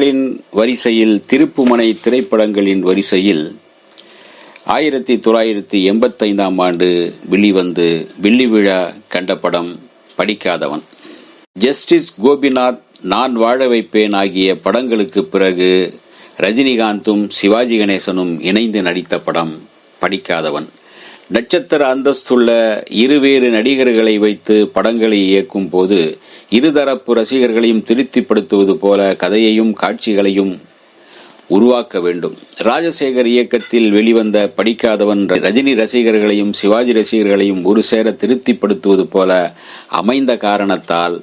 படங்களின் வரிசையில் திருப்புமனை திரைப்படங்களின் வரிசையில் ஆயிரத்தி தொள்ளாயிரத்தி எண்பத்தைந்தாம் ஆண்டு வெளிவந்து வெள்ளி விழா கண்ட படம் படிக்காதவன். ஜஸ்டிஸ் கோபிநாத் நான் வாழ வைப்பேன் ஆகிய படங்களுக்கு பிறகு ரஜினிகாந்தும் சிவாஜி கணேசனும் இணைந்து நடித்த படம் படிக்காதவன். நட்சத்திர அந்தஸ்துள்ள இருவேறு நடிகர்களை வைத்து படங்களை இயக்கும் போது இருதரப்பு ரசிகர்களையும் திருப்திப்படுத்துவது போல கதையையும் காட்சிகளையும் உருவாக்க வேண்டும். ராஜசேகர் இயக்கத்தில் வெளிவந்த படிக்காதவன் ரஜினி ரசிகர்களையும் சிவாஜி ரசிகர்களையும் ஒரு சேர திருப்திப்படுத்துவது போல அமைந்த காரணத்தால்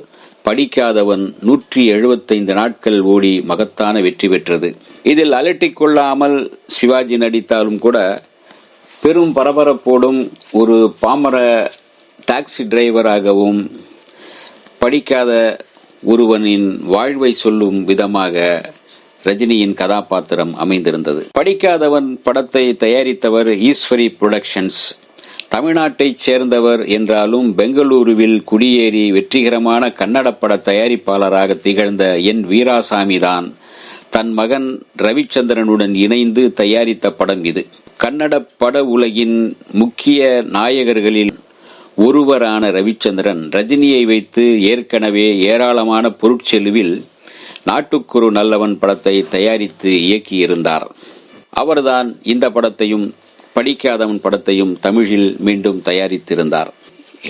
படிக்காதவன் நூற்றி எழுபத்தைந்து நாட்கள் ஓடி மகத்தான வெற்றி பெற்றது. இதில் அலட்டிக் கொள்ளாமல் சிவாஜி நடித்தாலும் கூட பெரும் பரபரப்போடும் ஒரு பாமர டாக்ஸி டிரைவராகவும் படிக்காத ஒருவனின் வாழ்வை சொல்லும் விதமாக ரஜினியின் கதாபாத்திரம் அமைந்திருந்தது. படிக்காதவன் படத்தை தயாரித்தவர் ஈஸ்வரி புரொடக்ஷன்ஸ். தமிழ்நாட்டைச் சேர்ந்தவர் என்றாலும் பெங்களூருவில் குடியேறி வெற்றிகரமான கன்னட பட தயாரிப்பாளராக திகழ்ந்த என் வீராசாமி தான் தன் மகன் ரவிச்சந்திரனுடன் இணைந்து தயாரித்த படம் இது. கன்னட பட உலகின் முக்கிய நாயகர்களில் ஒருவரான ரவிச்சந்திரன் ரஜினியை வைத்து ஏற்கனவே ஏராளமான பொருட்செலுவில் நாட்டுக்குரு நல்லவன் படத்தை தயாரித்து இயக்கியிருந்தார். அவர்தான் இந்த படத்தையும் படிக்காதவன் படத்தையும் தமிழில் மீண்டும் தயாரித்திருந்தார்.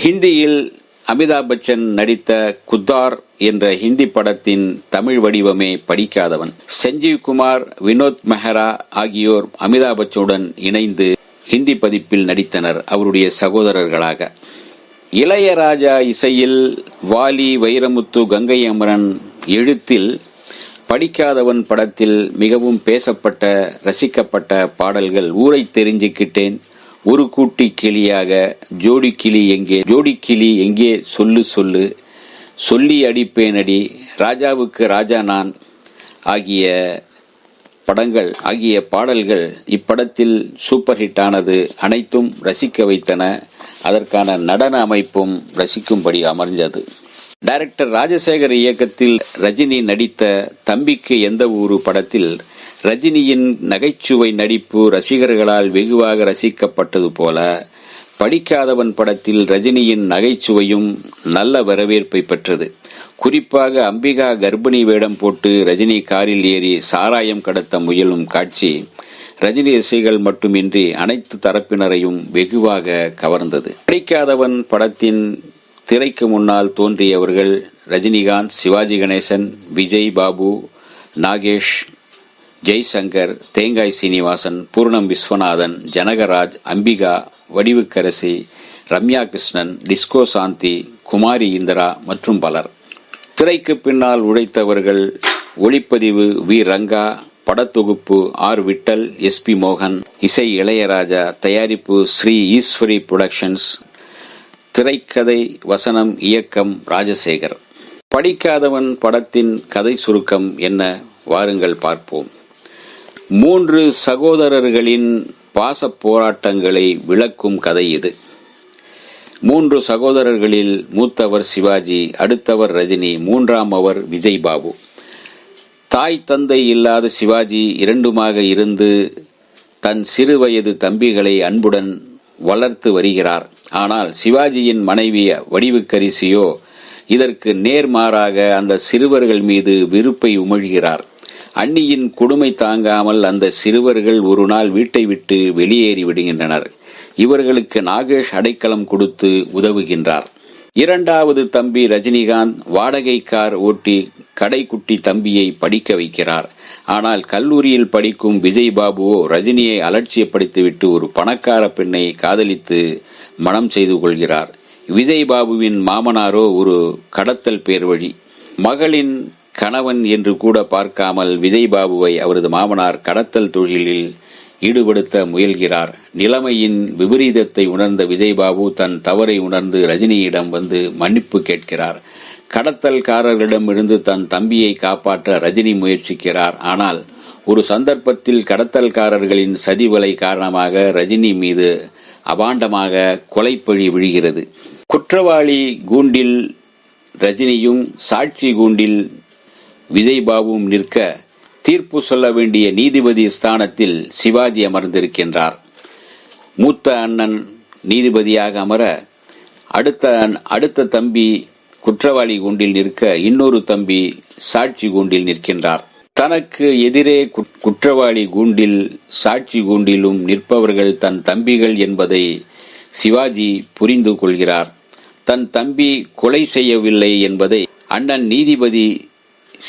ஹிந்தியில் அமிதாப் பச்சன் நடித்த குத்தார் என்ற ஹிந்தி படத்தின் தமிழ் வடிவமே படிக்காதவன். சஞ்சீவ் குமார் வினோத் மெஹரா ஆகியோர் அமிதாப் பச்சனுடன் இணைந்து ஹிந்தி பதிப்பில் நடித்தனர் அவருடைய சகோதரர்களாக. இளையராஜா இசையில் வாலி வைரமுத்து கங்கை அமரன் எழுத்தில் படிக்காதவன் படத்தில் மிகவும் பேசப்பட்ட ரசிக்கப்பட்ட பாடல்கள். ஊரை தெரிஞ்சுக்கிட்டேன். ஒரு கூட்டி கிளியாக ஜோடி கிளி எங்கே? ஜோடி கிளி எங்கே? சொல்லு சொல்லு. சொல்லி அடிப்பேன் அடி ராஜாவுக்கு ராஜா நான் ஆகிய படங்கள் ஆகிய பாடல்கள் இப்படத்தில் சூப்பர் ஹிட் ஆனது அனைத்தும் ரசிக்க வைத்தன. அதற்கான நடன அமைப்பும் ரசிக்கும்படி அமர்ந்தது. டைரக்டர் ராஜசேகர் இயக்கத்தில் ரஜினி நடித்த தம்பிக்கு எந்த ஊரு படத்தில் ரஜினியின் நகைச்சுவை நடிப்பு ரசிகர்களால் வெகுவாக ரசிக்கப்பட்டது போல படிக்காதவன் படத்தில் ரஜினியின் நகைச்சுவையும் நல்ல வரவேற்பை பெற்றது. குறிப்பாக அம்பிகா கர்ப்பிணி வேடம் போட்டு ரஜினி காரில் ஏறி சாராயம் கடத்த முயலும் காட்சி ரஜினி ரசிகள் மட்டுமின்றி அனைத்து தரப்பினரையும் வெகுவாக கவர்ந்தது. கிடைக்காதவன் படத்தின் திரைக்கு முன்னால் தோன்றியவர்கள் ரஜினிகாந்த் சிவாஜி கணேசன் விஜய் பாபு நாகேஷ் ஜெய்சங்கர் தேங்காய் சீனிவாசன் பூர்ணம் விஸ்வநாதன் ஜனகராஜ் அம்பிகா வடிவுக்கரசி ரம்யா கிருஷ்ணன் டிஸ்கோ சாந்தி குமாரி இந்திரா மற்றும் பலர். திரைக்கு பின்னால் உழைத்தவர்கள் ஒளிப்பதிவு வி ரங்கா படத்தொகுப்பு ஆர் விட்டல் எஸ் பி மோகன் இசை இளையராஜா தயாரிப்பு ஸ்ரீ ஈஸ்வரி புரொடக்ஷன்ஸ் திரைக்கதை வசனம் இயக்கம் ராஜசேகர். படிக்காதவன் படத்தின் கதை சுருக்கம் என்ன? வாருங்கள் பார்ப்போம். மூன்று சகோதரர்களின் பாச போராட்டங்களை விளக்கும் கதை இது. மூன்று சகோதரர்களில் மூத்தவர் சிவாஜி அடுத்தவர் ரஜினி மூன்றாம் அவர் விஜய் பாபு. தாய் தந்தை இல்லாத சிவாஜி இரண்டுமாக இருந்து தன் சிறுவயது தம்பிகளை அன்புடன் வளர்த்து வருகிறார். ஆனால் சிவாஜியின் மனைவி வடிவுக்கரிசியோ இதற்கு நேர்மாறாக அந்த சிறுவர்கள் மீது விருப்பை உமிழ்கிறார். அன்னியின் கொடுமை தாங்காமல் அந்த சிறுவர்கள் ஒரு நாள் வீட்டை விட்டு வெளியேறி விடுகின்றனர். இவர்களுக்கு நாகேஷ் அடைக்கலம் கொடுத்து உதவுகின்றார். இரண்டாவது தம்பி ரஜினிகாந்த் வாடகை கார் ஓட்டி கடைக்குட்டி தம்பியை படிக்க வைக்கிறார். ஆனால் கல்லூரியில் படிக்கும் விஜய் பாபுவோ ரஜினியை அலட்சியப்படுத்திவிட்டு ஒரு பணக்கார பெண்ணை காதலித்து மனம் செய்து கொள்கிறார். விஜய் பாபுவின் மாமனாரோ ஒரு கடத்தல் பேர் வழி மகளின் கணவன் என்று கூட பார்க்காமல் விஜய் பாபுவை அவரது மாமனார் கடத்தல் தொழிலில் ஈடுபடுத்த முயல்கிறார். நிலைமையின் விபரீதத்தை உணர்ந்த விஜய்பாபு தன் தவறை உணர்ந்து ரஜினியிடம் வந்து மன்னிப்பு கேட்கிறார். கடத்தல்காரர்களிடமிருந்து தன் தம்பியை காப்பாற்ற ரஜினி முயற்சிக்கிறார். ஆனால் ஒரு சந்தர்ப்பத்தில் கடத்தல்காரர்களின் சதிவலை காரணமாக ரஜினி மீது அபாண்டமாக கொலைப்பழி விழுகிறது. குற்றவாளி கூண்டில் ரஜினியும் சாட்சி கூண்டில் விஜய்பாபுவும் நிற்க தீர்ப்பு சொல்ல வேண்டிய நீதிபதி ஸ்தானத்தில் சிவாஜி அமர்ந்திருக்கின்றார். மூத்த அண்ணன் நீதிபதியாக அமர அடுத்த அடுத்த தம்பி குற்றவாளி கூண்டில் நிற்க இன்னொரு தம்பி சாட்சி கூண்டில் நிற்கின்றார். தனக்கு எதிரே குற்றவாளி கூண்டில் சாட்சி கூண்டிலும் நிற்பவர்கள் தன் தம்பிகள் என்பதை சிவாஜி புரிந்து கொள்கிறார். தன் தம்பி கொலை செய்யவில்லை என்பதை அண்ணன் நீதிபதி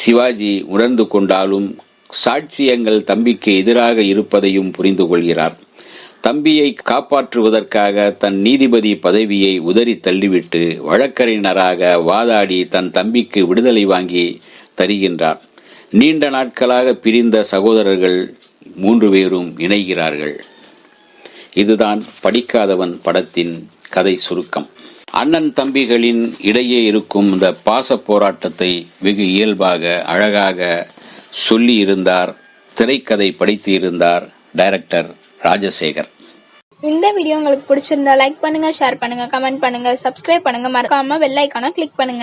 சிவாஜி உணர்ந்து கொண்டாலும் சாட்சியங்கள் தம்பிக்கு எதிராக இருப்பதையும் புரிந்து கொள்கிறார். தம்பியை காப்பாற்றுவதற்காக தன் நீதிபதி பதவியை உதறி தள்ளிவிட்டு வழக்கறிஞராக வாதாடி தன் தம்பிக்கு விடுதலை வாங்கி தருகின்றார். நீண்ட நாட்களாக பிரிந்த சகோதரர்கள் மூன்று பேரும் இணைகிறார்கள். இதுதான் படிக்காதவன் படத்தின் கதை சுருக்கம். அண்ணன் தம்பிகளின் இடையே இருக்கும் இந்த பாச போராட்டத்தை வெகு இயல்பாக அழகாக சொல்லி இருந்தார் திரைக்கதை படித்து இருந்தார் டைரக்டர் ராஜசேகர். இந்த வீடியோ உங்களுக்கு பிடிச்சிருந்தா லைக் பண்ணுங்க ஷேர் பண்ணுங்க கமெண்ட் பண்ணுங்க சப்ஸ்கிரைப் பண்ணுங்க. மறக்காம வெள்ளைக்கான கிளிக் பண்ணுங்க.